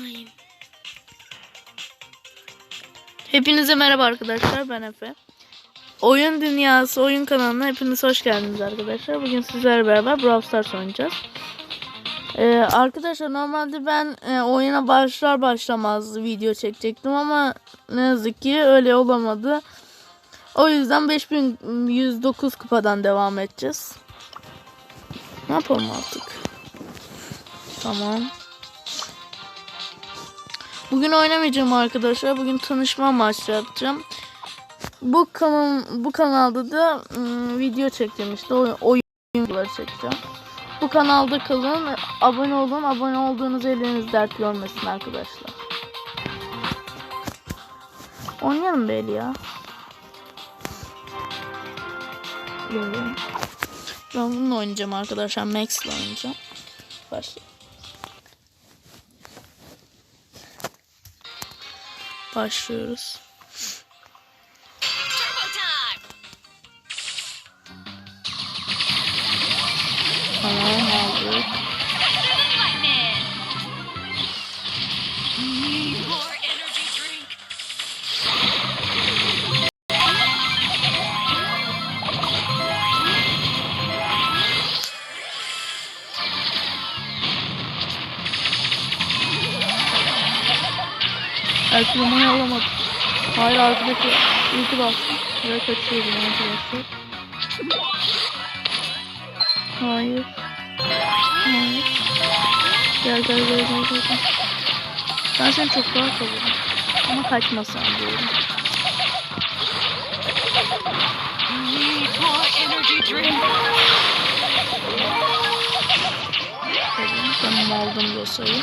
Hayır. Hepinize merhaba arkadaşlar ben Efe. Oyun Dünyası oyun kanalına hepiniz hoş geldiniz arkadaşlar. Bugün sizlerle beraber Brawl Stars oynayacağız. Ee, arkadaşlar normalde ben e, oyuna başlar başlamaz video çekecektim ama ne yazık ki öyle olamadı. O yüzden 5109 kupadan devam edeceğiz. Ne yapalım artık? Tamam. Bugün oynamayacağım arkadaşlar. Bugün tanışma amaçlı yapacağım. Bu kanal bu kanalda da ım, video çekeceğim işte oy- oyun videoları çekeceğim. Bu kanalda kalın, abone olun. Abone olduğunuz elleriniz dert görmesin arkadaşlar. Oynayalım Beli ya. Böyle. Ben bununla oynayacağım arkadaşlar. Max'le oynayacağım. Başla. Başlıyoruz. Tamam. Erkelemeyi alamadım. Hayır arkadaki ulti bastım. Ve kaçıyorum arkadaşlar. Hayır. Hayır. Gel gel gel gel gel. Ben seni çok rahat alırım. Ama kaçmasan diyorum. Tamam aldım Rosa'yı.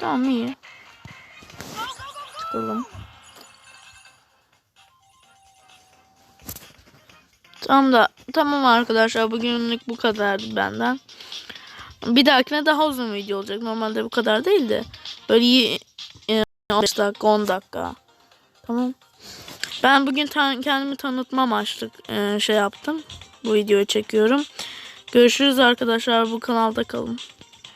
Tamam iyi. Çıkalım. Tamam da tamam arkadaşlar bugünlük bu kadardı benden. Bir dahakine daha uzun video olacak. Normalde bu kadar değil de böyle iyi, e, 15 dakika 10 dakika. Tamam. Ben bugün tan- kendimi tanıtma amaçlı e, şey yaptım. Bu videoyu çekiyorum. Görüşürüz arkadaşlar. Bu kanalda kalın.